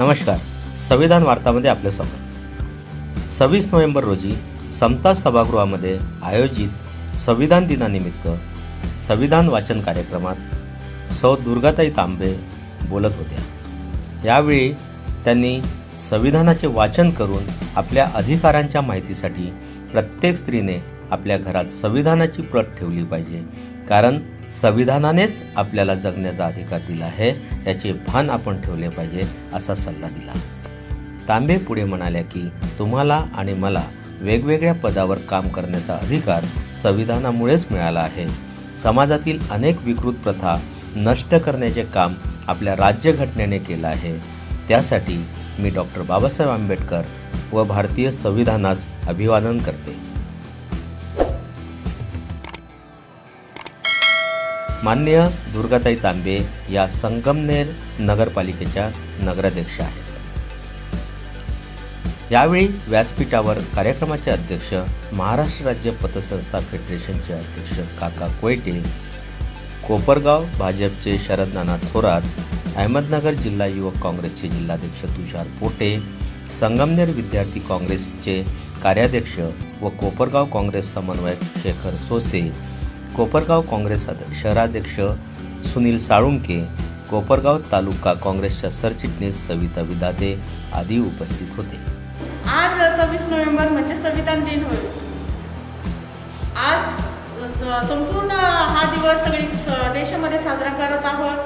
नमस्कार. संविधान वार्तामध्ये आपलं स्वागत. सव्वीस नोव्हेंबर रोजी समता सभागृहामध्ये आयोजित संविधान दिनानिमित्त संविधान वाचन कार्यक्रमात सौ दुर्गाताई तांबे बोलत होत्या यावेळी त्यांनी संविधानाचे वाचन करून आपल्या अधिकारांच्या माहितीसाठी प्रत्येक स्त्रीने आपल्या घरात संविधानाची प्रत ठेवली पाहिजे. कारण संविधानानेच आपल्याला जगण्याचा अधिकार दिला आहे याचे भान आपण ठेवले पाहिजे असा सल्ला दिला. तांबे पुढे म्हणाल्या की तुम्हाला आणि मला वेगवेगळ्या पदावर काम करण्याचा अधिकार संविधानामुळेच मिळाला आहे. समाजातील अनेक विकृत प्रथा नष्ट करण्याचे काम आपल्या राज्यघटनेने केलं आहे. त्यासाठी मी डॉक्टर बाबासाहेब आंबेडकर व भारतीय संविधानास अभिवादन करते. माननीय दुर्गाताई तांबे या संगमनेर नगरपालिकेच्या नगराध्यक्ष आहेत. यावेळी व्यासपीठावर कार्यक्रमाचे अध्यक्ष महाराष्ट्र राज्य पतसंस्था फेडरेशनचे अध्यक्ष काका कोयटे कोपरगाव भाजपचे शरद नाना थोरात अहमदनगर जिल्हा युवक काँग्रेसचे जिल्हाध्यक्ष तुषार पोटे संगमनेर विद्यार्थी काँग्रेसचे कार्याध्यक्ष व कोपरगाव काँग्रेस समन्वयक शेखर सोसे कोपरगाव काँग्रेस शहराध्यक्ष सुनील साळुंके कोपरगाव तालुका काँग्रेसच्या सरचिटणीस सविता विदाते आदी उपस्थित होते. आज सव्वीस नोव्हेंबर म्हणजे संविधान दिन होय. आज संपूर्ण हा दिवस सगळी देशामध्ये साजरा करत आहोत.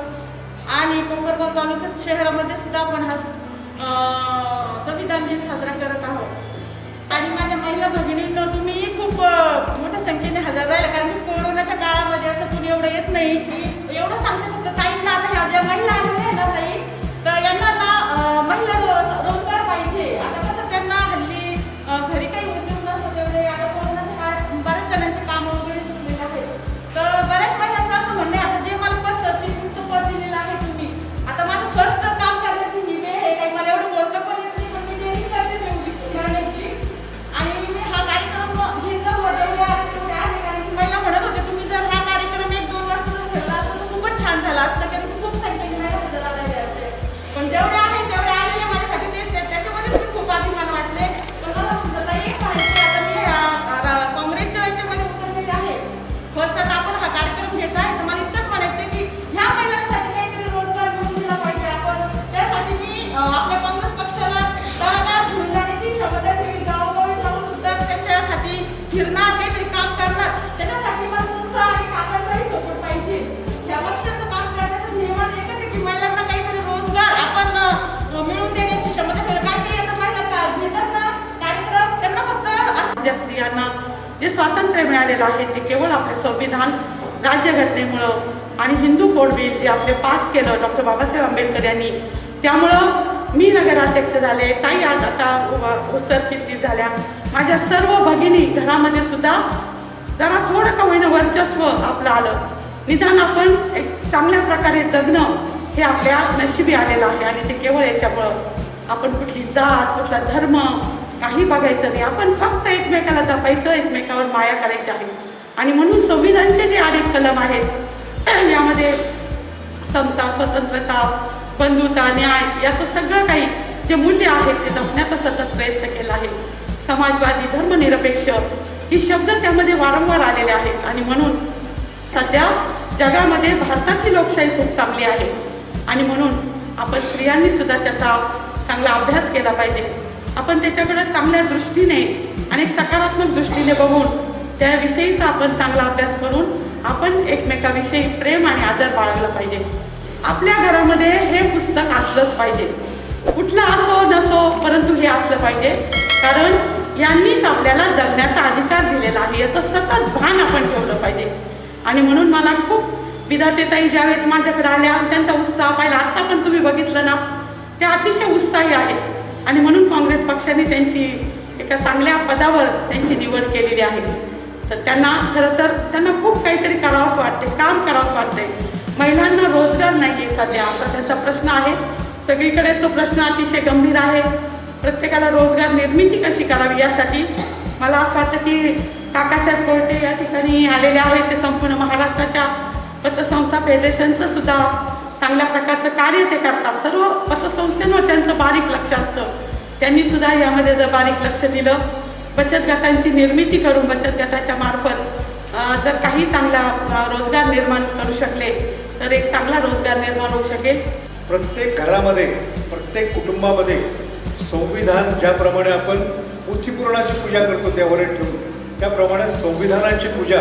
आणि कोपरगाव तालुका शहरामध्ये सुद्धा आपण हा संविधान दिन साजरा करत आहोत. आणि भगिनींना तुम्ही खूप मोठ्या संख्येने हजर राहिला कारण की कोरोनाच्या काळामध्ये असं कुणी एवढं येत नाही की एवढं सांगते फक्त ताईंना आता ह्या ज्या महिला मिळालेलं आहे ते केवळ आपले संविधान राज्यघटनेमुळं. आणि हिंदू कोड बिल जे आपले पास केलं डॉक्टर बाबासाहेब आंबेडकर यांनी त्यामुळं मी नगराध्यक्ष झाले ताई आज आता उभा- सरचिटणीस झाल्या. माझ्या सर्व भगिनी घरामध्ये सुद्धा जरा थोडं का होईना वर्चस्व आपलं आलं. निदान आपण एक चांगल्या प्रकारे जगणं हे आपल्या नशिबी आलेलं आहे आणि ते केवळ याच्यामुळं आपण कुठली जात कुठला धर्म काही बघायचं नाही. आपण फक्त एकमेकाला जपायचं एकमेकावर माया करायची आहे. आणि म्हणून संविधानचे जे अनेक कलम आहेत यामध्ये समता स्वतंत्रता बंधुता न्याय याचं सगळं काही जे मूल्य आहेत ते जपण्याचा सतत प्रयत्न केला आहे. समाजवादी धर्मनिरपेक्ष ही शब्द त्यामध्ये वारंवार आलेले आहेत. आणि म्हणून सध्या जगामध्ये भारतातली लोकशाही खूप चांगली आहे. आणि म्हणून आपण स्त्रियांनी सुद्धा त्याचा चांगला अभ्यास केला पाहिजे. आपण त्याच्याकडे चांगल्या दृष्टीने आणि सकारात्मक दृष्टीने बघून त्याविषयीचा आपण चांगला अभ्यास करून आपण एकमेकाविषयी प्रेम आणि आदर बाळगला पाहिजे. आपल्या घरामध्ये हे पुस्तक असलंच पाहिजे. कुठलं असो नसो परंतु हे असलं पाहिजे. कारण यांनीच आपल्याला जगण्याचा अधिकार दिलेला आहे. याचं सतत भान आपण ठेवलं पाहिजे. आणि म्हणून मला खूप विधातेताई ज्यावेळेस माझ्याकडे आल्या त्यांचा उत्साह पाहिला. आत्ता पण तुम्ही बघितलं ना त्या अतिशय उत्साही आहेत. आणि म्हणून काँग्रेस पक्षाने त्यांची एका चांगल्या पदावर त्यांची निवड केलेली आहे. तर त्यांना खरं तर त्यांना खूप काहीतरी करावंसं वाटते काम करावंच वाटते महिलांना रोजगार नाही आहे सध्या असा त्यांचा प्रश्न आहे. सगळीकडे तो प्रश्न अतिशय गंभीर आहे. प्रत्येकाला रोजगार निर्मिती कशी करावी यासाठी मला असं वाटतं की काकासाहेब कोर्टे या ठिकाणी आलेले आहेत. ते संपूर्ण महाराष्ट्राच्या पतसंस्था फेडरेशनचं सुद्धा चांगल्या प्रकारचं कार्य ते करतात. सर्व पतसंस्थेनं त्यांचं बारीक लक्ष असतं. त्यांनी सुद्धा यामध्ये जर बारीक लक्ष दिलं बचत गटांची निर्मिती करून बचत गटाच्या मार्फत जर काही चांगला रोजगार निर्माण करू शकले तर एक चांगला रोजगार निर्माण होऊ शकेल. प्रत्येक घरामध्ये प्रत्येक कुटुंबामध्ये संविधान ज्याप्रमाणे आपण पुथीपूर्णाची पूजा करतो त्यावर ठेवून. त्याप्रमाणे संविधानाची पूजा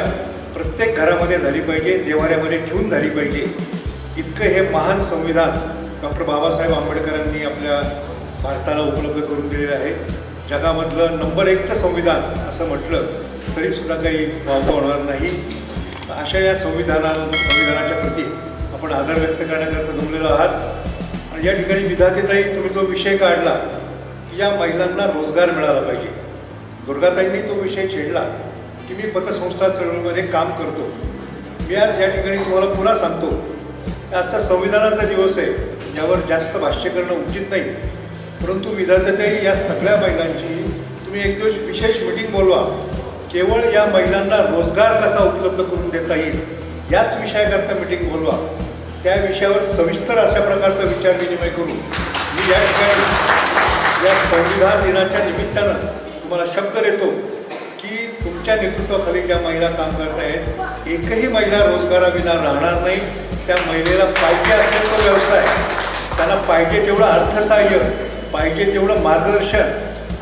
प्रत्येक घरामध्ये झाली पाहिजे देवाऱ्यामध्ये ठेवून झाली पाहिजे. इतकं हे महान संविधान डॉक्टर बाबासाहेब आंबेडकरांनी आपल्या भारताला उपलब्ध करून दिलेलं आहे. जगामधलं नंबर एकचं संविधान असं म्हटलं तरीसुद्धा काही वावगं होणार नाही. अशा या संविधाना संविधानाच्या प्रती आपण आदर व्यक्त करण्याकरता जमलेलो आहात. आणि या ठिकाणी विधातेताई तुम्ही जो विषय काढला की या महिलांना रोजगार मिळाला पाहिजे. दुर्गाताईंनी तो विषय छेडला की मी पतसंस्था चळवळीमध्ये काम करतो. मी आज या ठिकाणी तुम्हाला पुन्हा सांगतो आजचा संविधानाचा दिवस आहे. यावर जास्त भाष्य करणं उचित नाही. परंतु विधातेताई या सगळ्या महिलांची तुम्ही एक दिवस विशेष मिटिंग बोलवा. केवळ या महिलांना रोजगार कसा उपलब्ध करून देता येईल याच विषयाकरता मिटिंग बोलवा. त्या विषयावर सविस्तर अशा प्रकारचा विचार विनिमय करू. मी या ठिकाणी या संविधान दिनाच्या निमित्तानं तुम्हाला शब्द देतो. की तुमच्या नेतृत्वाखाली ज्या महिला काम करत आहेत एकही महिला रोजगाराविना राहणार नाही. त्या महिलेला पाहिजे असेल तो व्यवसाय. त्यांना पाहिजे तेवढं अर्थसहाय्य पाहिजे तेवढं मार्गदर्शन.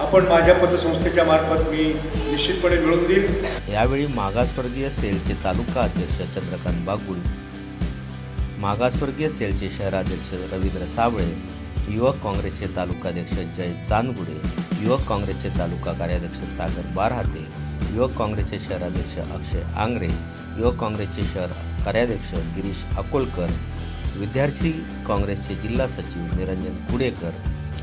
आपण माझ्या पतसंस्थेच्या मार्फत मी निश्चितपणे मिळवून देईल. यावेळी मागासवर्गीय सेलचे तालुका अध्यक्ष चंद्रकांत बागुल मागासवर्गीय सेलचे शहराध्यक्ष रवींद्र साबळे युवक काँग्रेसचे तालुकाध्यक्ष जय चांदगुडे युवक काँग्रेसचे तालुका कार्याध्यक्ष सागर बारहाते युवक काँग्रेसचे शहराध्यक्ष अक्षय आंग्रे युवक काँग्रेसचे शहर कार्याध्यक्ष गिरीश अकोलकर विद्यार्थी काँग्रेसचे जिल्हा सचिव निरंजन कुडेकर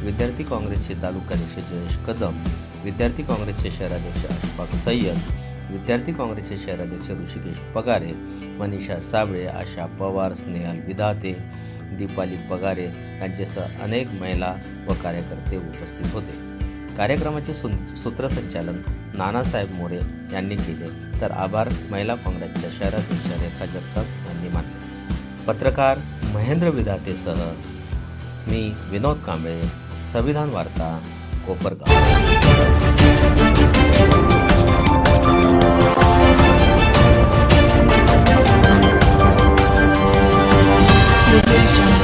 विद्यार्थी काँग्रेसचे तालुकाध्यक्ष जयेश कदम विद्यार्थी काँग्रेसचे शहराध्यक्ष अशफाक सय्यद विद्यार्थी काँग्रेसचे शहराध्यक्ष ऋषिकेश पगारे मनीषा साबळे आशा पवार स्नेहल विधाते दीपाली पगारे यांच्यासह अनेक महिला व कार्यकर्ते उपस्थित होते. कार्यक्रमाचे सु सूत्रसंचालन नानासाहेब मोरे यांनी केले. तर आभार महिला काँग्रेसच्या शहराध्यक्ष रेखा जगताप यांनी मानले. पत्रकार महेंद्र विधातेसह मी विनोद कांबळे संविधान वार्ता कोपरगाव. Thank you.